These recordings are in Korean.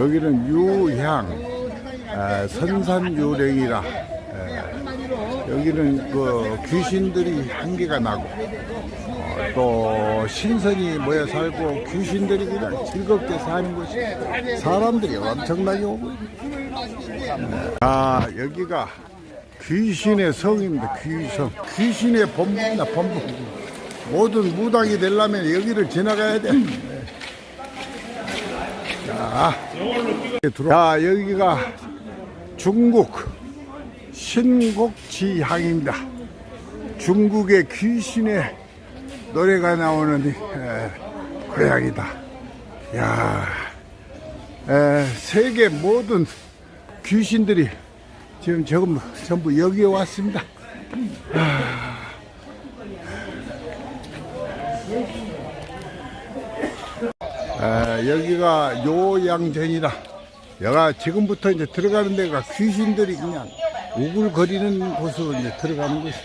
여기는 유향 아, 선산유령이라 에, 여기는 그 귀신들이 한계가 나고 어, 또 신선이 모여 살고 귀신들이 그냥 즐겁게 사는 곳이 사람들이 엄청나게 오고 있네. 아 여기가 귀신의 성입니다. 귀성. 귀신의 본부입니다 본부. 모든 무당이 되려면 여기를 지나가야 돼 자, 자 여기가 중국 신곡지향입니다. 중국의 귀신의 노래가 나오는 에, 고향이다. 야, 에, 세계 모든 귀신들이 지금 전부 여기에 왔습니다. 여기가 요양전이라 여가 지금부터 이제 들어가는 데가 귀신들이 그냥 우글거리는 곳으로 이제 들어가는 곳이죠.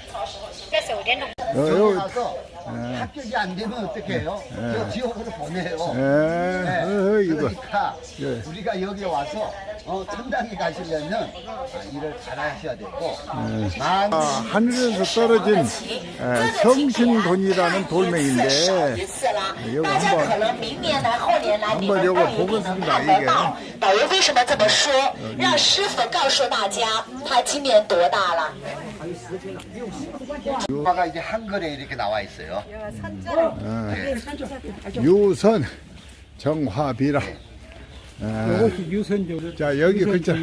어, 요, 합격이 안 되면 어떻게 해요? 저 지옥으로 보내요. 에, 네. 어, 이거. 그러니까 예. 우리가 여기 와서 어, 천당에 가시려면 아, 일을 잘 하셔야 되고 만 아, 하늘에서 떨어진 에, 성신돈이라는 돌멩인데 一次了， 여기 大家 한번 可能明年来、后年来，你 한번 们 요거 办一定能 보겠습니다. 看得 이게 到。导游为什么这么说？让师傅告诉大家，他今年多大了？ 유화가 이제 한글에 이렇게 나와 있어요. 유선 정화비라. 이것이 유선조. 자 여기 글자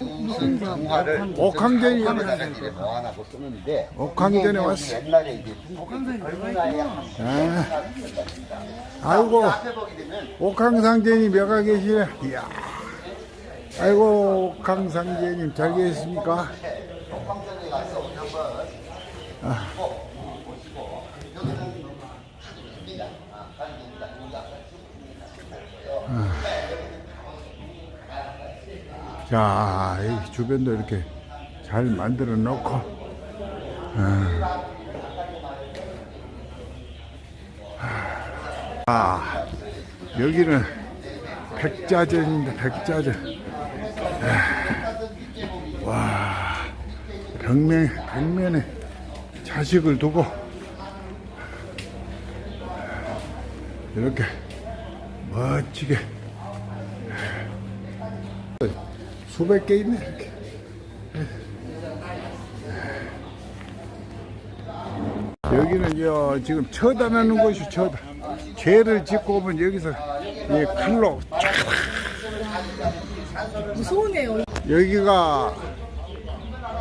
무슨 정화를 옥황전이 에다가 이제 모아놓고 쓰는데 옥황전에 이게 왔어. 옛날에 이제 한 아, 아이고 앞에 보게 되면 옥황상제님 몇가 계시네. 이야. 아이고 옥황상제님 잘 계십니까? 자, 이 주변도 이렇게 잘 만들어 놓고, 아, 여기는 백자전입니다, 백자전. 아, 와, 벽면, 벽면에 자식을 두고, 이렇게 멋지게 수백 개 있네, 이렇게. 여기는 저 지금 처단하는 곳이 처단. 죄를 짓고 오면 여기서 이 칼로 무서우네요. 여기가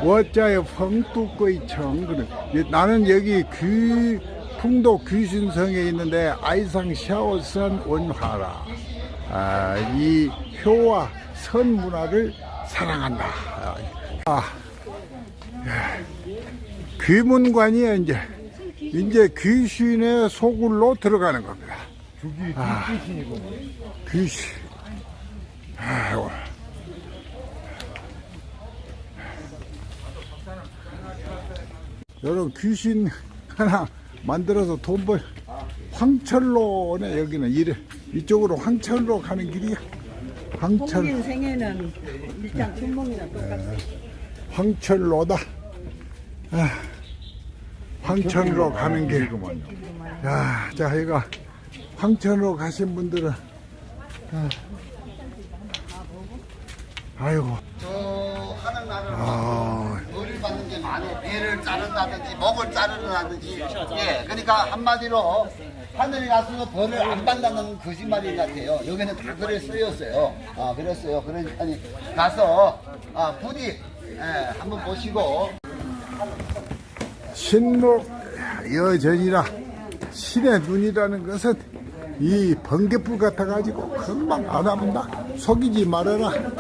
워자의 펑뚜꺼이 청 그래. 이- 나는 여기 귀 풍도 귀신성에 있는데 아이상 샤오선 원화라 아, 이 효와 선 문화를 사랑한다. 아, 예. 귀문관이야 이제 이제 귀신의 소굴로 들어가는 겁니다. 아, 귀신. 아이고. 여러 귀신 하나 만들어서 돈 벌 황철로네 여기는. 이래 이쪽으로 황철로 가는 길이야. 황철. 생에는 일장 춘몽이랑 똑같아. 황철로다. 아, 황철로 가는 길. 야, 자 이거 황철로 가신 분들은 아, 아이고 저 하늘나라를 아, 벌을 받는 게 많아요. 배를 자른다든지 목을 자르다든지 예 그러니까 한마디로 하늘에 가서 벌을 안 받는다는 거짓말인 것 같아요. 여기는 다 그래 쓰였어요. 아 그랬어요. 그러니까 가서 아 부디 예, 한번 보시고 신목 여전이라 신의 눈이라는 것은 이 번개불 같아 가지고 금방 알아본다 속이지 말아라 음,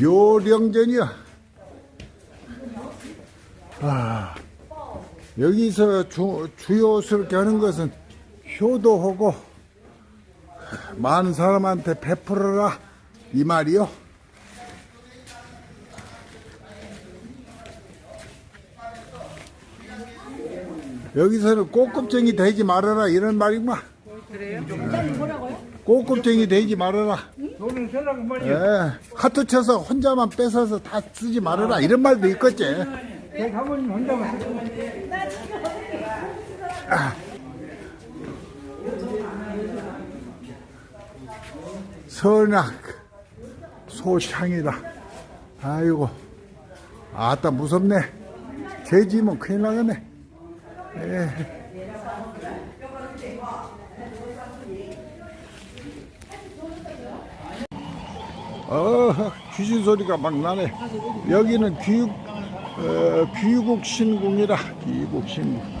요령전이야. 아, 여기서 주, 주요스럽게 하는 것은 효도하고. 많은 사람한테 베풀어라. 이 말이요. 여기서는 꽃껍쟁이 되지 말아라. 이런 말이구만 그래요? 부장님 뭐라고요? 꼬급쟁이 되지 말아라. 돈을 쓰라고 말이야. 예, 카트 쳐서 혼자만 뺏어서 다 쓰지 말아라. 이런 말도 있겠지. 내 사모님 혼자만 쓰고. 선악 소창이다. 아이고, 아따 무섭네. 죄지면 큰일 나겠네. 예. 어, 귀신 소리가 막 나네. 여기는 귀육, 어, 귀국 신궁이라. 귀국 신궁.